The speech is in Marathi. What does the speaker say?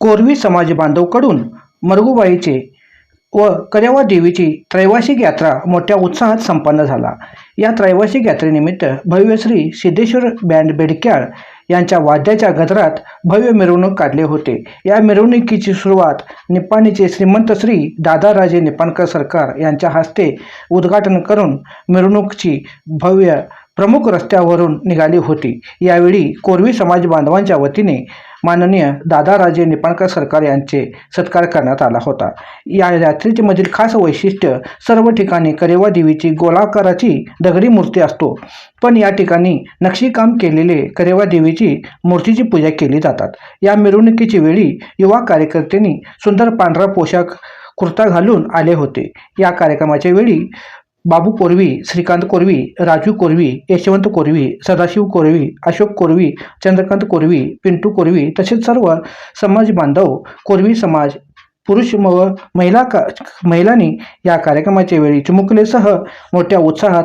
कोरवी समाज बांधवकडून मरगुबाईचे व करेवा देवीची त्रैवासिक यात्रा मोठ्या उत्साहात संपन्न झाला. या त्रैवासिक यात्रेनिमित्त भव्य श्री सिद्धेश्वर बँड बेडक्याळ यांच्या वाद्याच्या गजरात भव्य मिरवणूक काढले होते. या मिरवणुकीची सुरुवात निपाणीचे श्रीमंत श्री दादाराजे निपाणकर सरकार यांच्या हस्ते उद्घाटन करून मिरवणुकीची भव्य प्रमुख रस्त्यावरून निघाली होती. यावेळी कोरवी समाज बांधवांच्या वतीने माननीय दादाराजे निपाणकर सरकार यांचे सत्कार करण्यात आला होता. या यात्रेचे मधील खास वैशिष्ट्य सर्व ठिकाणी करेवा देवीची गोलाकाराची दगडी मूर्ती असतो. पण या ठिकाणी नक्षीकाम केलेले करेवा देवीची मूर्तीची पूजा केली जातात. या मिरवणुकीची वेळी युवा कार्यकर्त्यांनी सुंदर पांढरा पोशाख कुर्ता घालून आले होते. या कार्यक्रमाच्या वेळी बाबू कोरवी श्रीकांत कोरवी राजू कोरवी यशवंत कोरवी सदाशिव कोरवी अशोक कोरवी चंद्रकांत कोरवी पिंटू कोरवी तसेच सर्व समाज बांधव कोरवी समाज पुरुष व महिला का महिलांनी या कार्यक्रमाच्या वेळी चिमुकलेसह मोठ्या उत्साहात